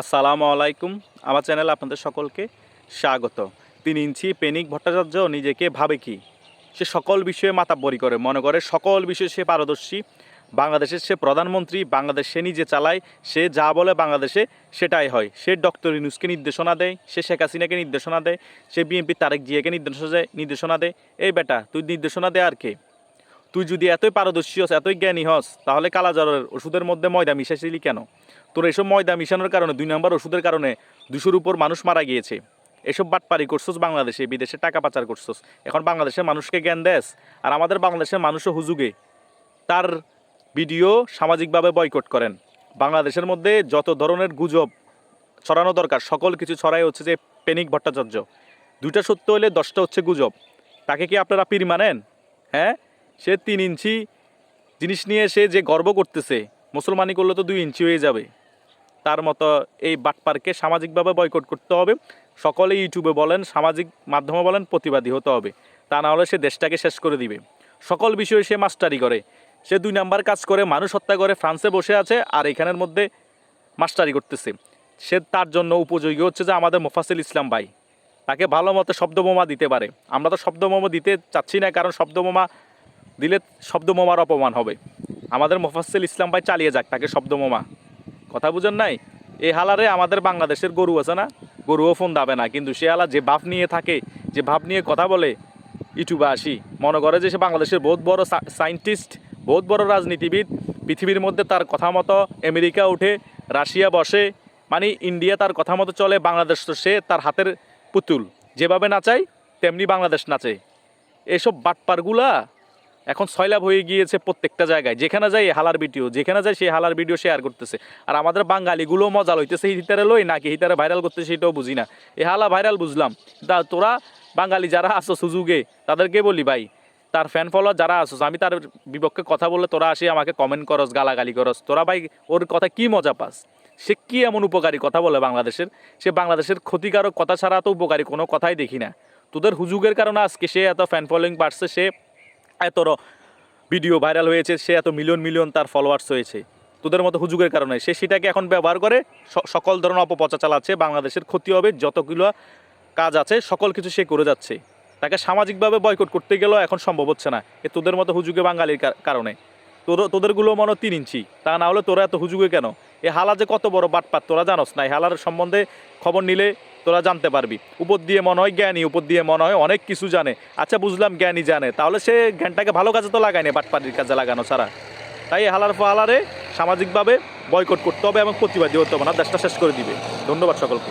আসসালামু আলাইকুম। আমার চ্যানেল আপনাদের সকলকে স্বাগত। তিন ইঞ্চি পেনিক ভট্টাচার্য নিজেকে ভাবে কি? সে সকল বিষয়ে মাতাব্বরি করে, মনে করে সকল বিষয়ে সে পারদর্শী। বাংলাদেশের সে প্রধানমন্ত্রী, বাংলাদেশ সে নিজে চালায়, সে যা বলে বাংলাদেশে সেটাই হয়। সে ডক্টর ইনুসকে নির্দেশনা দেয়, সে শেখ হাসিনাকে নির্দেশনা দেয়, সে বিএনপি তারেক জিয়াকে নির্দেশনা দেয় নির্দেশনা দেয়। এই বেটা, তুই নির্দেশনা দে আর কে? তুই যদি এতই পারদর্শী হস, এতই জ্ঞানী হস, তাহলে কালাজ্বরের ওষুধের মধ্যে ময়দা মিশাইছিলি কেন? তোর এসব ময়দা মিশানোর কারণে, দুই নম্বর ওষুধের কারণে দুশোর উপর মানুষ মারা গিয়েছে। এসব বাটপারি করছোস বাংলাদেশে, বিদেশে টাকা পাচার করছোস। এখন বাংলাদেশের মানুষকে জ্ঞান দেস, আর আমাদের বাংলাদেশের মানুষও হুজুগে। তার ভিডিও সামাজিকভাবে বয়কট করেন। বাংলাদেশের মধ্যে যত ধরনের গুজব ছড়ানো দরকার, সকল কিছু ছড়াই হচ্ছে যে পেনিক ভট্টাচার্য। দুইটা সত্য হলে দশটা হচ্ছে গুজব। তাকে কি আপনারা পীর মানেন? হ্যাঁ? সে তিন ইঞ্চি জিনিস নিয়ে সে যে গর্ব করতেছে, মুসলমানি করলে তো দুই ইঞ্চি হয়ে যাবে। তার মতো এই বাটপারকে সামাজিকভাবে বয়কট করতে হবে। সকলে ইউটিউবে বলেন, সামাজিক মাধ্যমে বলেন, প্রতিবাদী হতে হবে। তা না হলে সে দেশটাকে শেষ করে দিবে। সকল বিষয়ে সে মাস্টারি করে। সে দুই নাম্বার কাজ করে, মানুষ হত্যা করে, ফ্রান্সে বসে আছে আর এখানের মধ্যে মাস্টারি করতেছে। সে তার জন্য উপযোগী হচ্ছে যে আমাদের মোফাসিল ইসলাম ভাই। তাকে ভালো মতো শব্দবোমা দিতে পারে। আমরা তো শব্দবোমা দিতে চাচ্ছি না, কারণ শব্দবোমা দিলে শব্দবোমার অপমান হবে। আমাদের মোফাসিল ইসলাম ভাই চালিয়ে যাক তাকে শব্দবোমা কথা বুঝেন নাই? এই হালারে আমাদের বাংলাদেশের গরু আছে না? গরুও ফোন দাবে না, কিন্তু সে হালা যে ভাব নিয়ে থাকে, যে ভাব নিয়ে কথা বলে ইউটিউবে আসি। মনে করে যে সে বাংলাদেশের বহুত বড় সায়েন্টিস্ট, বহুত বড় রাজনীতিবিদ, পৃথিবীর মধ্যে তার কথা মতো আমেরিকা উঠে, রাশিয়া বসে মানে ইন্ডিয়া তার কথা মতো চলে, বাংলাদেশ তো সে তার হাতের পুতুল। যেভাবে নাচায়, তেমনি বাংলাদেশ নাচে। এসব বাটপারগুলা এখন সয়লাভ হয়ে গিয়েছে প্রত্যেকটা জায়গায়। যেখানে যাই হালার ভিডিও, যেখানে যাই সেই হালার ভিডিও শেয়ার করতেছে। আর আমাদের বাঙালিগুলো মজা লইতেছে হিতারে লই নাকি হিতারে ভাইরাল করতেছে সেটাও বুঝি না। এই হালা ভাইরাল বুঝলাম। তা তোরা বাঙালি যারা আছো সুযোগে, তাদেরকে বলি ভাই, তার ফ্যান ফলোয়ার যারা আছো, আমি তার বিপক্ষে কথা বললে তোরা আসি আমাকে কমেন্ট করস, গালাগালি করস। তোরা ভাই, ওর কথা কি মজা পাস? সে কী এমন উপকারী কথা বলে বাংলাদেশের? সে বাংলাদেশের ক্ষতিকারক কথা ছাড়া তো উপকারী, কোনো কথাই দেখি না। তোদের হুজুগের কারণে আজকে সে এত ফ্যান ফলোয়িং বাড়ছে, সে এত ভিডিও ভাইরাল হয়েছে, সে এত মিলিয়ন মিলিয়ন তার ফলোয়ার্স হয়েছে। তোদের মতো হুজুগের কারণে। সে সেটাকে এখন ব্যবহার করে সকল ধরনের অপপ্রচার চালাচ্ছে, বাংলাদেশের ক্ষতি হবে, যতগুলো কাজ আছে, সকল কিছু সে করে যাচ্ছে। তাকে সামাজিকভাবে বয়কট করতে গেলেও এখন সম্ভব হচ্ছে না, এ তোদের মতো হুজুগে বাঙালির কারণে। তোর, তোদেরগুলো মনে তিন ইঞ্চি, তা না হলে তোরা এত হুজুগে কেন? এ হালা যে কত বড় বাটপাত তোরা জানোস না এই হালার সম্বন্ধে খবর নিলে তোরা জানতে পারবি। উপর দিয়ে মনে হয় জ্ঞানী, উপর দিয়ে মনে হয় অনেক কিছু জানে। আচ্ছা বুঝলাম জ্ঞানী জানে। তাহলে সে জ্ঞানটাকে ভালো কাজে তো লাগায়নি বাটপাটির কাজে লাগানো ছাড়া। তাই হালার ফালারে সামাজিকভাবে বয়কট করতে হবে এবং প্রতিবাদী হতে হবে না, দেশটা শেষ করে দিবে। ধন্যবাদ সকলকে।